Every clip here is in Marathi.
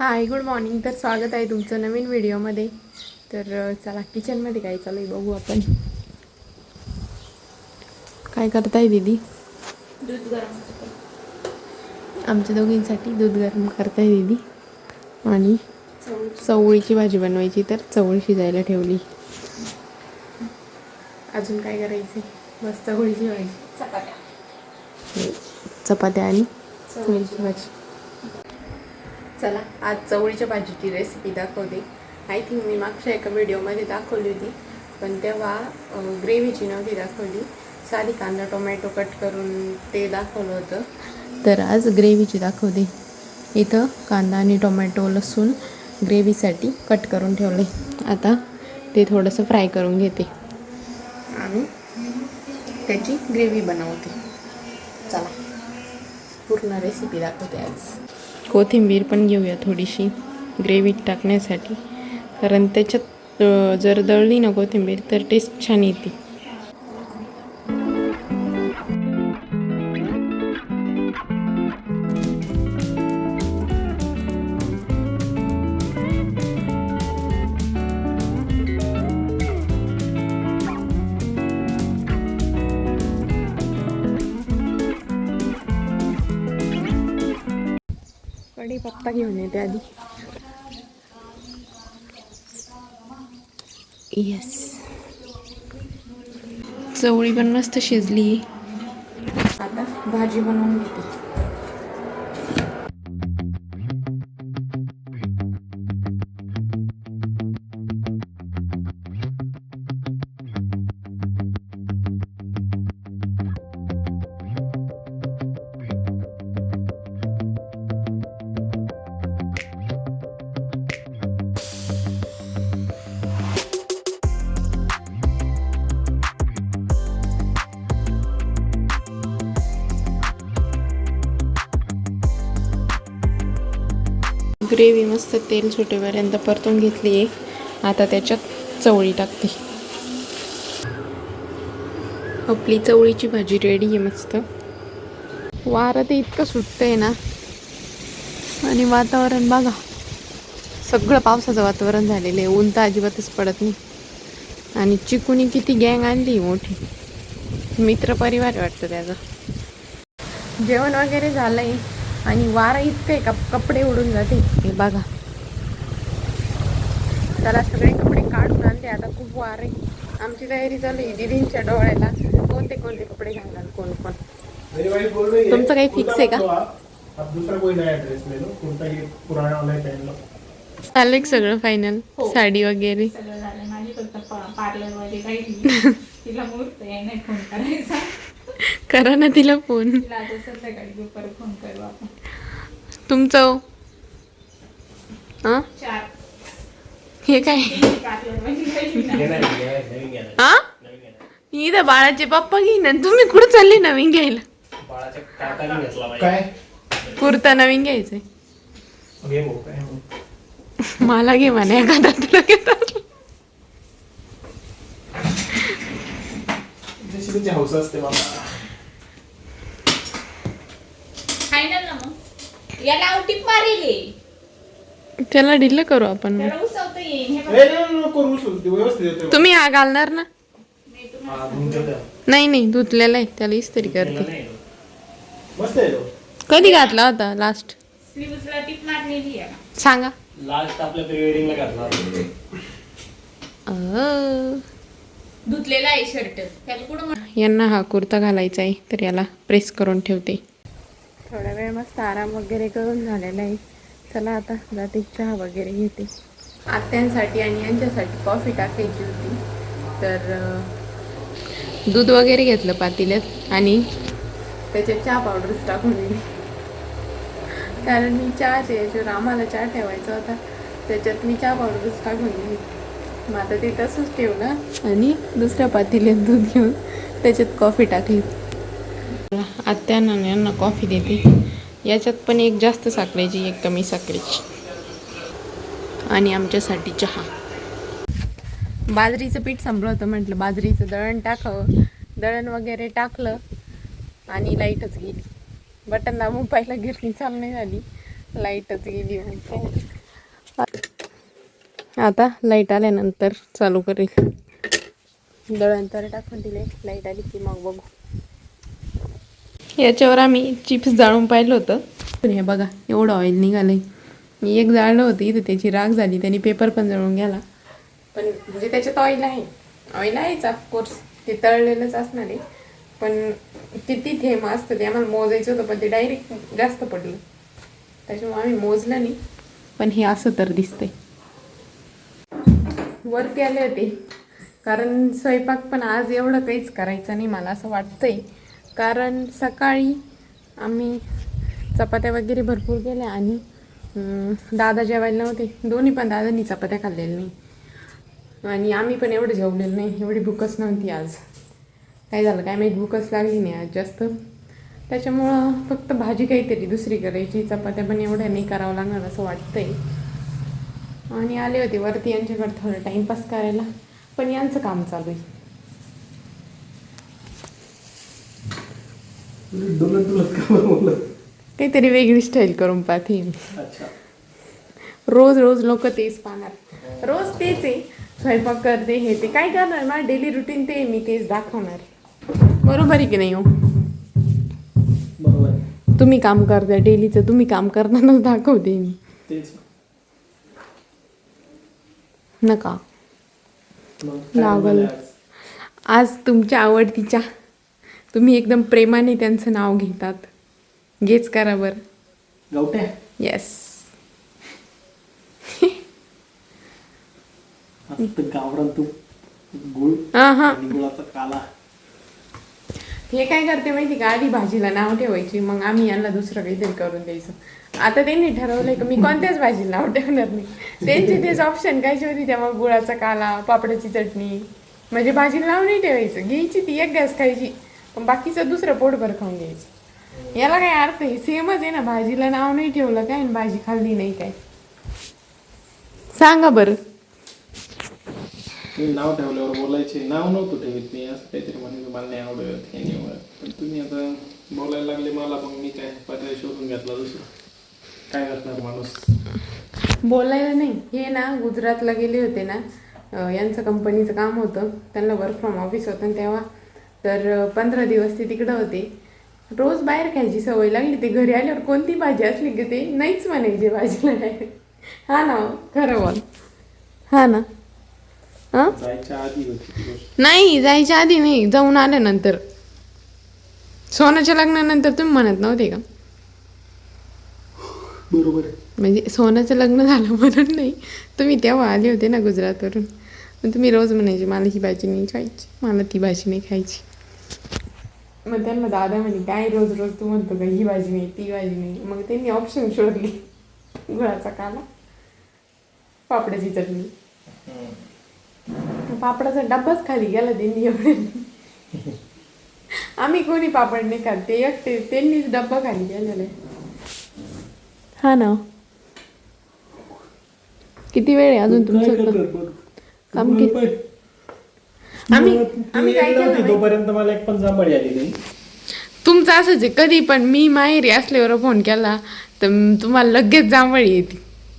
हाय गुड मॉर्निंग तर स्वागत आहे तुमचं नवीन व्हिडिओमध्ये. तर चला किचनमध्ये काय चालू आहे बघू आपण. काय करताय दीदी? दूध गरम आमच्या दोघींसाठी दूध गरम करताय दीदी. आणि चवळीची. भाजी बनवायची तर चवळी शिजायला ठेवली. अजून काय करायचे मस्त चवळीची भाजी. चपात्या. चपात्या आणि चवळीची भाजी. चला आज चवळीच्या भाजीची रेसिपी दाखवते. आय थिंक मी मागच्या एका व्हिडिओमध्ये दाखवली होती पण तेव्हा ग्रेव्हीची नव्हती दाखवली. साधी कांदा टोमॅटो कट करून ते दाखवलं होतं. तर आज ग्रेव्हीची दाखवते. इथं कांदा आणि टोमॅटो लसूण ग्रेव्हीसाठी कट करून ठेवले आता ते थोडंसं फ्राय करून घेते. आणि त्याची ग्रेव्ही बनवते. चला पूर्ण रेसिपी दाखवते आज. कोथिंबीर पण घेऊया थोडीशी ग्रेव्हीत टाकण्यासाठी. कारण त्याच्यात जर दळली ना कोथिंबीर तर टेस्ट छान येते. पत्ता घेऊन येते आधी. येस चवळी पण मस्त शिजली. आता भाजी बनवून घेते. ग्रेव्ही मस्त तेल सुटेपर्यंत परतून घेतली आहे आता त्याच्यात चवळी टाकते. आपली चवळीची भाजी रेडी आहे मस्त. वारं ते इतकं सुटतं आहे ना. आणि वातावरण बघा. सगळं पावसाचं वातावरण झालेलं आहे. ऊन तर अजिबातच पडत नाही. आणि चिकुनी किती गँग आणली मोठी. मित्रपरिवार परिवार वाटतं त्याचा. जेवण वगैरे झालं आहे आणि वारा इतकं आहे का? कपडे उडून जाते. हे बघा. त्याला सगळे कपडे काढून आणले आता खूप वार आहे. आमची तयारी चालू आहे. दिदींच्या डोळ्याला कोणते कोणते कपडे घालणार? कोण कोण? तुमचं काही fix है क्या? अब दूसरा कोई नया ड्रेस ले लो कुर्ता ये पुराना वाला ही पहन लो. चाललंय सगळं फायनल हो. साडी वगैरे. सगळं झालं माझी फक्त पार्लरमध्ये राहिली तिला मुहूर्त आहे नाही फोन करायचा. करा ना तिला फोन. तुमचं हा. चार. हे काय? हा इथं बाळाचे पप्पा घेईन आणि तुम्ही कुठं चालले नवीन घ्यायला? काय? कुर्ता नवीन घ्यायचंय. मला घे म्हणे एखादा तुला घेतात हौस असते बाबा फायनल ना मग याला आउटिंग मारेल. त्याला ढिल्ल करू आपण. त्याला उसवता हे बघ. व्यवस्थित तुम्ही हा घालणार ना? मी तुम्हाला हा. नाही नाही धुतलेला आहे. त्याला इस्त्री करते. नाही. मस्त आहे तो. कधी घातला होता लास्ट स्लीव्हजला टिप मारलेली आहे. ना. सांगा. लास्ट आपल्या प्री वेडिंगला घातला अं. धुतलेला आहे शर्ट त्याला कुठं म्हण- यांना हा कुर्ता घालायचा आहे तर याला प्रेस करून ठेवते. थोडा वेळ मस्त आराम वगैरे करून झालेला आहे. चला आता जाते चहा वगैरे घेते. आत्यांसाठी आणि यांच्यासाठी कॉफी टाकायची होती. तर दूध वगैरे घेतलं पातेल्यात आणि त्याच्यात चहा पावडरच टाकून दिली. कारण मी चहाच्या याच्यावर आम्हाला चहा ठेवायचा होता. त्याच्यात मी चहा पावडरच टाकून दिली. मग आता ते तसंच ठेवलं आणि दुसऱ्या पातेल्यात दूध घेऊन त्याच्यात कॉफी टाकली. आत्यांना यांना कॉफी देते. याच्यात पण एक जास्त साखरेची एक कमी साखरेची. आणि आमच्यासाठी चहा. बाजरीचं पीठ संपलं होतं म्हटलं. बाजरीचं दळण टाकावं. दळण वगैरे टाकलं आणि लाईटच गेली. बटन दाबून पाहिलं गिरणी चालू नाही झाली. लाईटच गेली म्हणते आता लाइट आल्यानंतर चालू करेल. दळण तर टाकून दिले. लाइट आली की मग बघू. याच्यावर आम्ही चिप्स जाळून पाहिलं होतं. पण हे बघा एवढं ऑइल निघालं मी एक जाळलं होती इथं त्याची राग झाली त्यांनी पेपर पण जळून गेला. पण म्हणजे त्याच्यात ऑइल आहे. ऑइल आहेच ऑफकोर्स ते तळलेलंच असणार आहे. पण किती थेंब असतं ते आम्हाला मोजायचं होतं पण ते डायरेक्ट जास्त पडलं. त्याच्यामुळे आम्ही मोजलं नाही. पण हे असं तर दिसतंय. वरती आले होते. कारण स्वयंपाक पण आज एवढं काहीच करायचं नाही मला असं वाटतंय. कारण सकाळी आम्ही चपात्या वगैरे भरपूर केल्या आणि दादा जेवायला नव्हते. दोन्ही पण दादांनी चपात्या खाल्लेल्या नाही. आणि आम्ही पण एवढं जेवलेलं नाही. एवढी भूकच नव्हती आज. काय झालं? काय माहीत? भूकच लागली नाही आज जास्त. त्याच्यामुळं फक्त भाजी काहीतरी दुसरी करायची. चपात्या पण एवढ्या नाही करावं लागणार असं वाटतंय. आणि आले होते वरती यांच्याकडे थोडं टाईमपास करायला. पण यांचं काम चालू आहे डुलत डुलत का बरं बोलत काहीतरी वेगळी स्टाईल करून पाहते रोज रोज लोक तेच पाहणार. रोज तेच आहे. स्वयंपाक करते हे ते. काय करणार? माझं डेली रुटीन ते मी तेच दाखवणार. बरोबर आहे की नाही हो. तुम्ही काम करता डेलीचं तुम्ही काम करतानाच दाखवते मी. नका. लागल. आज तुमच्या आवडतीच्या तुम्ही एकदम प्रेमाने त्यांचं नाव घेतात. गेच करा बरं गावठ्या येस गावरान तूप गुळ हां हां गुळाचा काला. हे काय करते माहिती का? आधी भाजीला नाव ठेवायची मग आम्ही यांना दुसरं काहीतरी करून द्यायचं. आता त्यांनी ठरवलंय की मी कोणत्याच भाजीला नाव ठेवणार नाही. त्यांचे तेच ऑप्शन कायची होती त्यामुळे गुळाचा काला पापडाची चटणी. म्हणजे भाजीला नाव नाही ठेवायचं. घ्यायची ती एक घास खायची. पण बाकीचं दुसरं पोटभर खाऊन घ्यायचं. याला काय अर्थ आहे? सेमच आहे ना भाजीला नाव नाही ठेवलं काय आणि भाजी खाल्ली नाही काय? सांगा बरं. तुम्ही नाव ठेवल्यावर बोलायचे. नाव नव्हतं ठेवीत मी. असं काहीतरी म्हणजे मला नाही आवडत हे नाही पण तुम्ही आता बोलायला लागले मला मग मी काय पर्याय शोधून घेतला दुसरा. काय करणार माणूस? बोलायला नाही. हे ना गुजरातला गेले होते ना यांचं कंपनीचं काम होतं. त्यांना वर्क फ्रॉम ऑफिस होतं तेव्हा तर पंधरा दिवस ते तिकडं होते. रोज बाहेर खायची सवय लागली ते. घरी आल्यावर कोणती भाजी असली की ते नाहीच म्हणायचे भाजीला नाही हा ना हो, खरं बोल. हा ना. हां? नाही जायच्या आधी नाही. जाऊन आल्यानंतर. सोनाच्या लग्नानंतर तुम्ही म्हणत नव्हते का? बरोबर म्हणजे सोन्याचं लग्न झालं म्हणून नाही. तुम्ही तेव्हा आले होते ना गुजरातवरून. तुम्ही रोज म्हणायचे मला ही भाजी नाही खायची. मला ती भाजी नाही खायची. मग त्यांना दादा म्हणे काय रोज रोज तू म्हणतो का ही भाजी नाही ती भाजी नाही. मग त्यांनी ऑप्शन शोधली गुळाचा काला. पापडाची चटणी. पापडाचा डब्बाच खाली गेला त्यांनी एवढे. आम्ही कोणी पापड नाही खात ते एकटे त्यांनीच डब्बा खाली गेलेला आहे. हा ना. किती वेळ आहे अजून तुमचं? काम किती? आम्ही आम्ही काय केलं माहिती? तोपर्यंत मला एक पण जांभळी आली नाही तुमचं असंच आहे कधी पण मी माहेरी असल्यावर फोन केला तर म- तुम्हाला लगेच जांभळी येते.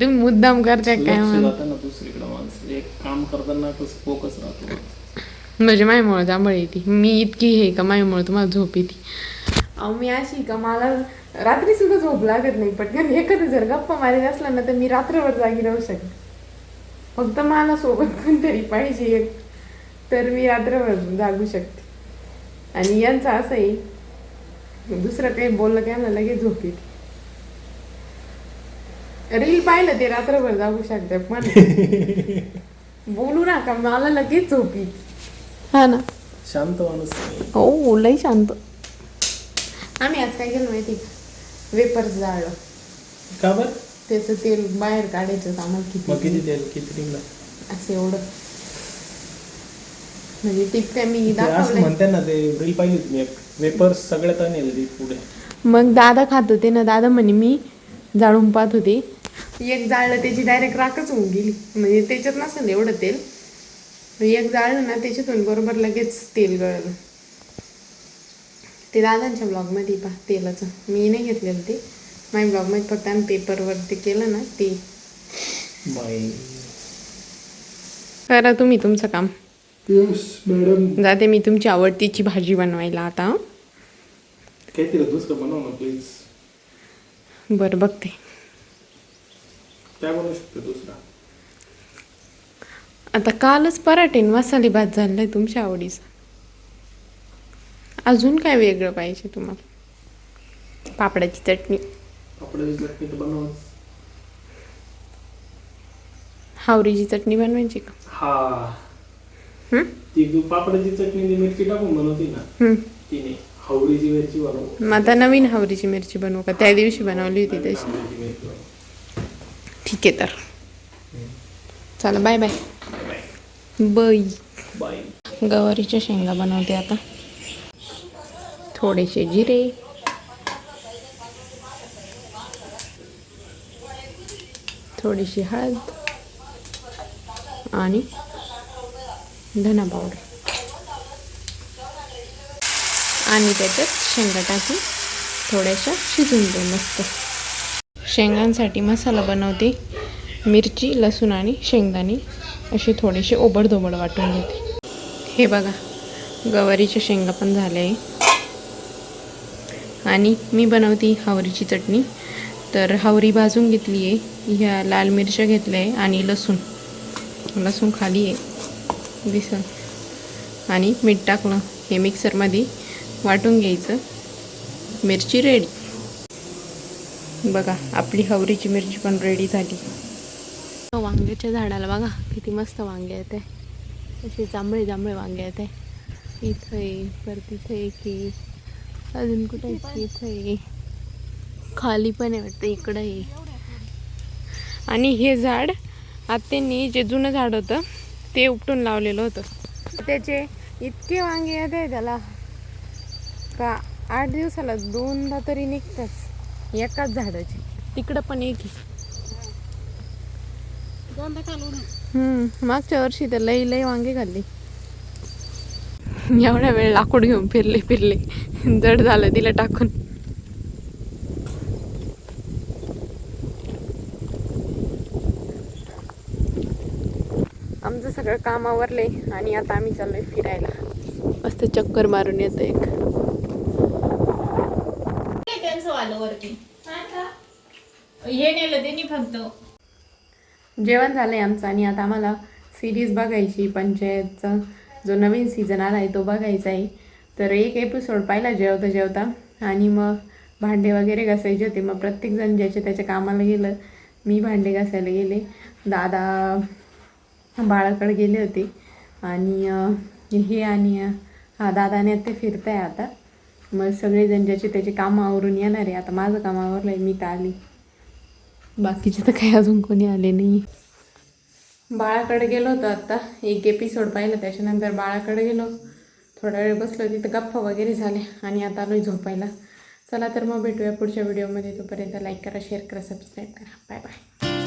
तुम्ही मुद्दाम करताय काय लक्ष म्हणून? जातं ना दुसरीकडे माणसं. एक काम करताना कसं फोकस राहतो. म्हणजे मायमुळं जांभळी येते. मी इतकी हे का मायमुळं तुम्हाला झोप येते. अहो मी अशी का मला रात्री सुद्धा झोप लागत नाही पटकन एखादं जर गप्पा मारीत असला ना तर मी रात्रभर जागी राहू शकते. फक्त मला सोबत कोणतरी पाहिजे. एक तर मी रात्रभर जागू शकते. आणि यांचं असं आहे दुसरं काही बोललं की यांना लगेच झोप येते. रील पाहिलं ते रात्रभर जागू शकते पण बोलू नका मला लगेच झोप येते. हा ना. शांत माणूस. हो लई शांत. आम्ही आज काय केलं माहिती वेपर्स जाळलं. का बर? त्याचं तेल बाहेर काढायचं मग किती किती तेल किती निघला असं एवढं. म्हणजे काय मी ते असं दाखवलंय. ना ते एक. वेपर्स सगळ्यात आणेल ती पुढे. मग दादा खात होते ना दादा म्हणे मी जाळून पाहत होते. एक जाळलं त्याची डायरेक्ट राखच होऊन गेली. म्हणजे त्याच्यात नसेल एवढं तेल. एक जाळलं ना त्याच्यातून बरोबर लगेच तेल गळलं. ते दादांच्या ब्लॉगमध्ये पहा तेलाचं. मी नाही घेतलेलं ते. माझ्या ब्लॉगमध्ये फक्त आम्ही पेपरवरती केलं ना ते. बाई. करा तुम्ही तुमचं काम. येस मॅडम जाते मी तुमची आवडतीची भाजी बनवायला आता? काहीतरी दुसरं बनव ना प्लीज बरं बघते. काय बनवू शकतो दुसरा? आता कालच पराठे मसाले भात झालाय तुमच्या आवडीचा. अजून काय वेगळं पाहिजे तुम्हाला? पापडाची चटणी. पापडाची चटणी तर बनव हावरीची चटणी बनवायची का? हं? ती तू पापडाची चटणी मिरची टाकून बनवती ना. तिने मिरची बनव मग आता नवीन हावरीची मिरची बनवू का? त्या दिवशी बनवली होती तशी. ठीक आहे तर. चला bye bye bye. Bye. Bye. गवारीच्या शेंगा बनवते आता. थोडेसे जिरे. थोडीशी हळद. आणि धना पावडर आणि त्याच्यात शेंगा टाकून थोड्याशा शिजून दे मस्त. शेंगांसाठी मसाला बनवते. मिरची लसूण आणि शेंगदाणे असे थोडेसे ओबडधोबड वाटून घेते. हे बघा गवारीच्या शेंगा पण झाल्या आहे. आणि मी बनवते हावरीची चटणी. तर हावरी भाजून घेतली आहे. ह्या लाल मिरच्या घेतल्या आहे आणि लसूण. लसूण खाली आहे. दिसल. आणि मीठ टाकलं. हे मिक्सरमध्ये वाटून घ्यायचं. मिरची रेडी बघा आपली हवरीची मिरची पण रेडी झाली. वांग्याच्या झाडाला बघा किती मस्त वांगे येत. आहे असे जांभळे जांभळे वांगे येत. आहे इथं आहे परत इथं एक ये अजून कुठं आहे? इथं आहे. खाली पण आहे वाटतं इकडं ये आणि हे झाड आत्यांनी जे जुनं झाड होतं ते उपटून लावलेलं होतं. त्याचे इतके वांगे येत आहे त्याला. का आठ दिवसाला दोनदा तरी निघतात एकाच झाडाचे. तिकडं पण एक मागच्या वर्षी तर लई लई वांगे खाल्ली. एवढ्या वेळ लाकूड घेऊन फिरले फिरले. जड झालं तिला टाकून आमचं सगळं काम आवरले आणि आता आम्ही चाललोय फिरायला. मस्त चक्कर मारून येतो एक. हे नेलं त्यांनी फक्त. जेवण झालंय आमचं आणि आता आम्हाला सिरीज बघायची पंचायतचा जो नवीन सीझन आला आहे तो बघायचा आहे. तर एक एपिसोड पाहिला जेवता जेवता आणि मग भांडे वगैरे घासायचे होते. मग प्रत्येकजण ज्याच्या त्याच्या कामाला गेलं मी भांडे घासायला गेले. दादा बाळाकडे गेले होते. आणि हे आणि हा दादाने ते फिरताय आता. मग सगळेजण ज्याचे त्याचे कामं आवरून येणार आहे. आता माझं काम आवरलं आहे मी तर आली. बाकीचे तर काही अजून कोणी आले नाही. बाळाकडे गेलो होतो आत्ता एक एपिसोड पाहिलं त्याच्यानंतर बाळाकडे गेलो. थोडा वेळ बसलो तिथं गप्पा वगैरे झाले आणि आता आलोय झोपायला. चला तर मग भेटूया पुढच्या व्हिडिओमध्ये तोपर्यंत लाईक करा शेअर करा सबस्क्राईब करा. Bye bye